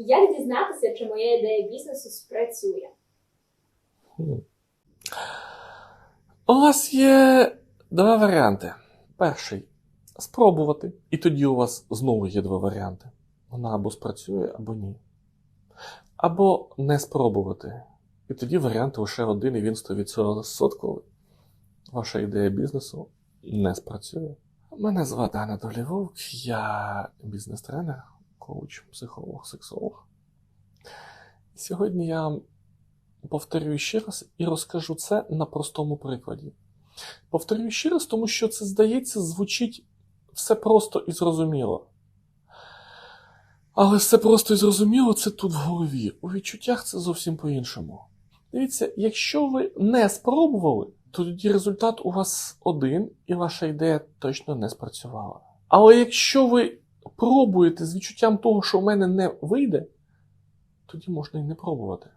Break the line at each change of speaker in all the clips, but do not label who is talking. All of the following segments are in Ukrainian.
Як дізнатися, чи моя ідея бізнесу спрацює?
У вас є два варіанти. Перший спробувати. І тоді у вас знову є два варіанти. Вона або спрацює, або ні. Або не спробувати. І тоді варіант лише один, і він 100%. Ваша ідея бізнесу не спрацює. Мене звати Анатолій Вовк, я бізнес-тренер, коуч, психолог, сексолог. Сьогодні я повторюю ще раз і розкажу це на простому прикладі. Повторюю ще раз, тому що це, здається, звучить все просто і зрозуміло. Але все просто і зрозуміло це тут в голові. У відчуттях це зовсім по-іншому. Дивіться, якщо ви не спробували, то тоді результат у вас один, і ваша ідея точно не спрацювала. Але якщо ви пробуєте з відчуттям того, що в мене не вийде, тоді можна і не пробувати.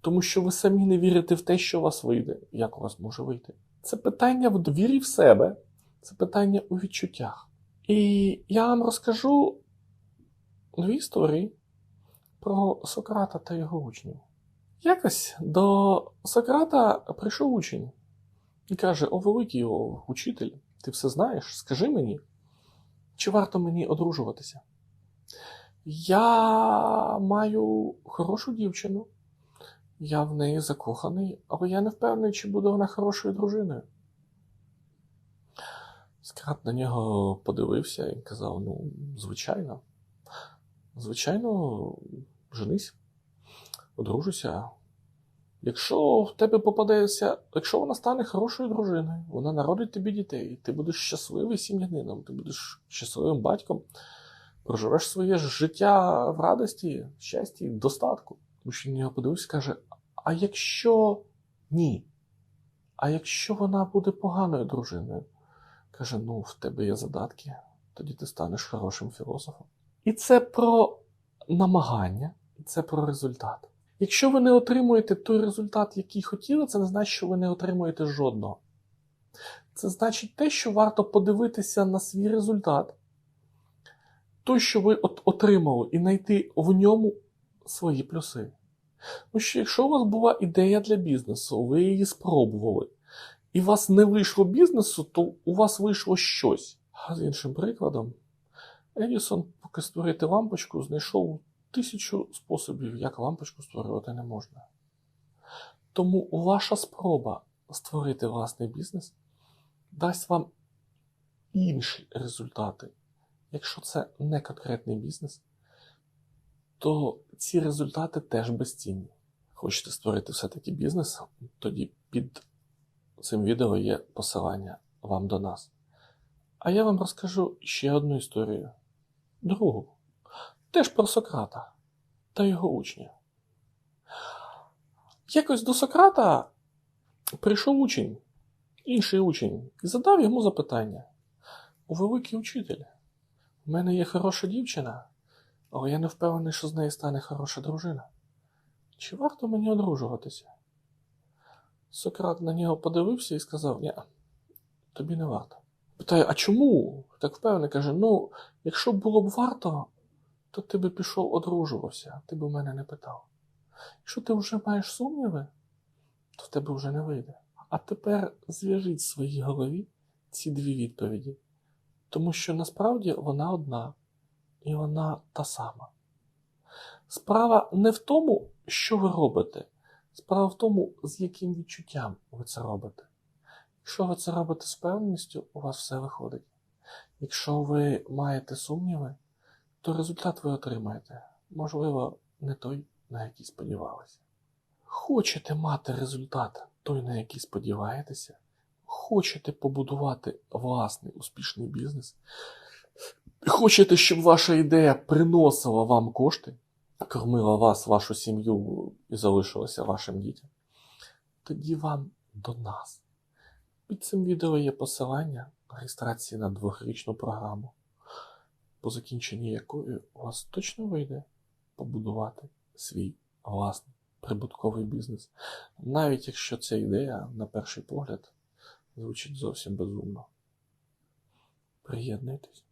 Тому що ви самі не вірите в те, що у вас вийде, як у вас може вийти. Це питання в довірі в себе, це питання у відчуттях. І я вам розкажу дві історії про Сократа та його учнів. Якось до Сократа прийшов учень і каже: О, великий о, учитель, ти все знаєш, скажи мені, чи варто мені одружуватися? Я маю хорошу дівчину, я в неї закоханий, але я не впевнений, чи буде вона хорошою дружиною. Скрат на нього подивився і казав: ну, звичайно, звичайно, женись, одружуся. Якщо в тебе попадеться, якщо вона стане хорошою дружиною, вона народить тобі дітей, ти будеш щасливий сім'янином, ти будеш щасливим батьком, проживеш своє життя в радості, щасті, достатку. Тому що на нього подивився і каже: а якщо ні? А якщо вона буде поганою дружиною? Каже: ну, в тебе є задатки, тоді ти станеш хорошим філософом. І це про намагання, і це про результат. Якщо ви не отримуєте той результат, який хотіли, це не значить, що ви не отримуєте жодного. Це значить те, що варто подивитися на свій результат, той, що ви от отримали, і знайти в ньому свої плюси. Тому що якщо у вас була ідея для бізнесу, ви її спробували, і у вас не вийшло бізнесу, то у вас вийшло щось. А з іншим прикладом, Едісон, поки створити лампочку, знайшов тисячу способів, як лампочку створювати не можна. Тому ваша спроба створити власний бізнес дасть вам інші результати. Якщо це не конкретний бізнес, то ці результати теж безцінні. Хочете створити все-таки бізнес, тоді під цим відео є посилання вам до нас. А я вам розкажу ще одну історію. Другу. Теж про Сократа та його учня. Якось до Сократа прийшов учень, інший учень, і задав йому запитання: У великий учитель, в мене є хороша дівчина, але я не впевнений, що з неї стане хороша дружина. Чи варто мені одружуватися? Сократ на нього подивився і сказав: Ні, тобі не варто. Питає, а чому? Так впевнений, каже: ну, якщо було б варто, то ти би пішов одружувався, ти б у мене не питав. Якщо ти вже маєш сумніви, то в тебе вже не вийде. А тепер зв'яжіть в своїй голові ці дві відповіді, тому що насправді вона одна, і вона та сама. Справа не в тому, що ви робите, справа в тому, з яким відчуттям ви це робите. Якщо ви це робите з певністю, у вас все виходить. Якщо ви маєте сумніви, то результат ви отримаєте, можливо, не той, на який сподівалися. Хочете мати результат, той, на який сподіваєтеся, хочете побудувати власний успішний бізнес, хочете, щоб ваша ідея приносила вам кошти, кормила вас, вашу сім'ю і залишилася вашим дітям, тоді вам до нас. Під цим відео є посилання реєстрації на двохрічну програму, по закінченні якої у вас точно вийде побудувати свій власний прибутковий бізнес, навіть якщо ця ідея, на перший погляд, звучить зовсім безумно. Приєднуйтесь.